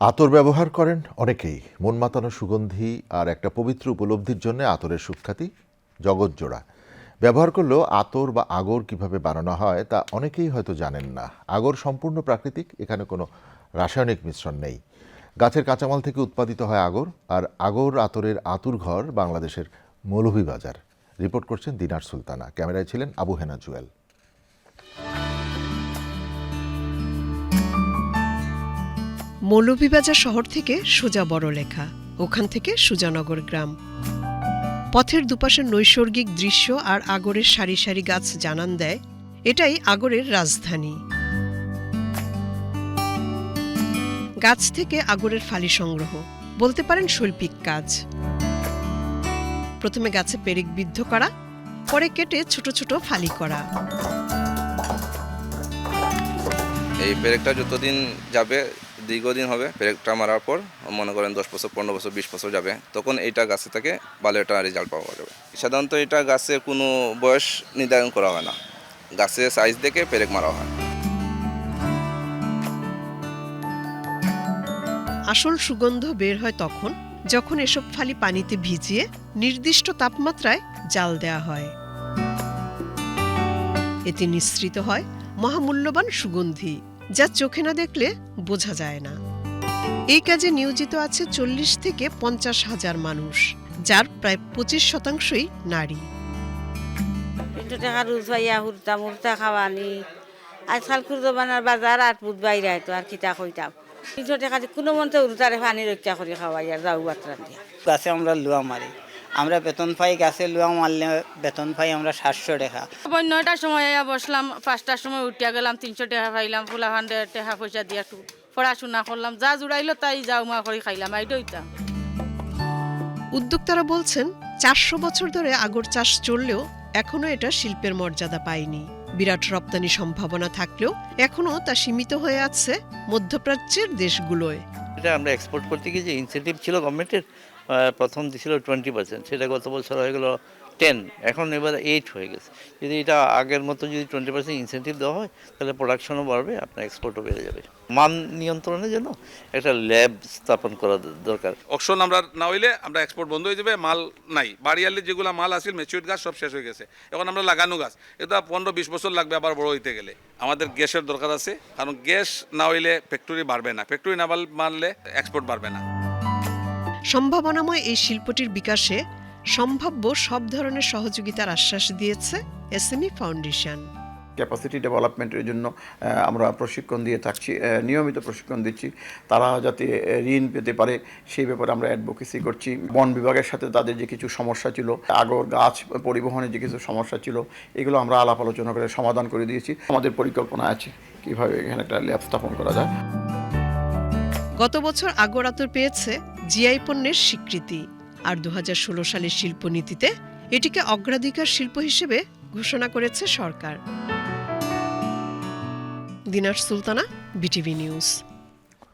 আতর ব্যবহার করেন অনেকেই। মন মাতানো সুগন্ধি আর একটা পবিত্র উপলব্ধির জন্য আতরের সুখ্যাতি জগৎজোড়া। ব্যবহার করলেও আতর বা আগর কীভাবে বানানো হয় তা অনেকেই হয়তো জানেন না। আগর সম্পূর্ণ প্রাকৃতিক, এখানে কোনো রাসায়নিক মিশ্রণ নেই। গাছের কাঁচামাল থেকে উৎপাদিত হয় আগর আর আগর আতরের আতুর ঘর বাংলাদেশের মৌলভীবাজার। রিপোর্ট করছেন দিনার সুলতানা। ক্যামেরায় ছিলেন আবু হেনা জুয়েল। মৌলভীবাজার শহর থেকে সোজা বড়লেখা, ওখান থেকে সুজানগর গ্রাম। পথের দুপাশের নৈসর্গিক দৃশ্য আর আগরের সারি সারি গাছ জানান দেয়, এটাই আগরের রাজধানী। গাছ থেকে আগরের ফালি সংগ্রহ, বলতে পারেন শৈল্পিক কাজ। প্রথমে গাছে পেরেক বিদ্ধ করা, পরে কেটে ছোট ছোট ফালি করা। এই পেরেকটা যতদিন যাবে দীর্ঘদিন হবে পেরেকটা মারার পর, মনে করেন দশ বছর, পনেরো বছর, বিশ বছর যাবে, তখন এইটা গাছে থেকে ভালো একটা রেজাল্ট পাওয়া যাবে। সাধারণত এটা গাছে কোনো বয়স নির্ধারণ করা হয় না। গাছের সাইজ দেখে পেরেক মারা হয়। আসল সুগন্ধ বের হয় তখন যখন এসব ফালি পানিতে ভিজিয়ে নির্দিষ্ট তাপমাত্রায় জাল দেয়া হয়। এতে নিঃসৃত হয় মহামূল্যবান সুগন্ধি। যা চোখে না দেখলে বোঝা যায় না। এই কাজে নিয়োজিত আছে চল্লিশ থেকে পঞ্চাশ হাজার মানুষ যার প্রায় পঁচিশ শতাংশই নারী। কিন্তু টাকা রুজ ভাইয়া হুরতা মুরতা খাওয়ানি। আজকাল খুরদো বানার বাজার আট বুধ বাইরে তো আর কিতা কইতাম। কিন্তু টাকা কোনো মন্ত্র উরতারে পানি রক্ষা করে খাওয়াই আর যাও বাত্রা দিয়া গাছে আমরা লুয়া মারি। আমরা বেতন পাই গাছে লুয়া মারলে বেতন পাই আমরা সাতশো টাকা। আবার নয়টার সময় বসলাম পাঁচটার সময় উঠিয়া গেলাম তিনশো টাকা পাইলাম ফুলা ফান্ডে টাকা পয়সা দিয়ে একটু পড়াশোনা করলাম যা জুড়াইলো তাই যাও মা করে খাইলাম এই দইতাম উদ্যোক্তারা বলছেন চারশো বছর ধরে আগর চাষ চললেও এখনও এটা শিল্পের মর্যাদা পায়নি। বিরাট রপ্তানি সম্ভাবনা থাকলেও এখনও তা সীমিত হয়ে আছে মধ্যপ্রাচ্যের দেশগুলোয়। এটা আমরা এক্সপোর্ট করতে গিয়ে যে ইনসেন্টিভ ছিল গভর্নমেন্টের প্রথম দিছিল টোয়েন্টি পার্সেন্ট সেটা গত বছর হয়ে গেল টেন এখন এবার এইট হয়ে গেছে। যদি এটা আগের মতো যদি টোয়েন্টি পার্সেন্ট ইনসেন্টিভ দেওয়া হয় তাহলে প্রোডাকশনও বাড়বে আপনার এক্সপোর্টও বেড়ে যাবে। মান নিয়ন্ত্রণের জন্য একটা ল্যাব স্থাপন করা দরকার। অকশন আমরা না হইলে আমরা এক্সপোর্ট বন্ধ হয়ে যাবে মাল নাই। বাড়িয়ালে যেগুলো মাল আছিল মেচুরিট গাছ সব শেষ হয়ে গেছে। এখন আমরা লাগানো গাছ এটা পনেরো বিশ বছর লাগবে আবার বড় হইতে গেলে। আমাদের গ্যাসের দরকার আছে কারণ গ্যাস না হইলে ফ্যাক্টরি বাড়বে না। ফ্যাক্টরি না বাড়- বাড়লে এক্সপোর্ট বাড়বে না। সম্ভাবনাময় এই শিল্পটির বিকাশে সম্ভাব্য সব ধরনের সহযোগিতার আশ্বাস দিয়েছে এসএমই ফাউন্ডেশন। ক্যাপাসিটি ডেভেলপমেন্টের জন্য আমরা প্রশিক্ষণ দিয়ে থাকছি নিয়মিত প্রশিক্ষণ দিচ্ছি। তারা যাতে ঋণ পেতে পারে সেই ব্যাপারে আমরা অ্যাডভোকেসি করছি। বন বিভাগের সাথে তাদের যে কিছু সমস্যা ছিল আগর গাছ পরিবহনের যে কিছু সমস্যা ছিল এগুলো আমরা আলাপ আলোচনা করে সমাধান করে দিয়েছি। আমাদের পরিকল্পনা আছে কীভাবে এখানে একটা ল্যাব স্থাপন করা যায়। গত বছর আগরাতর পেয়েছে জিআই পণ্যের স্বীকৃতি। আর দু হাজার ষোলো সালের শিল্পনীতিতে এটিকে অগ্রাধিকার শিল্প হিসেবে ঘোষণা করেছে সরকার। Dinar Sultana, BTV news.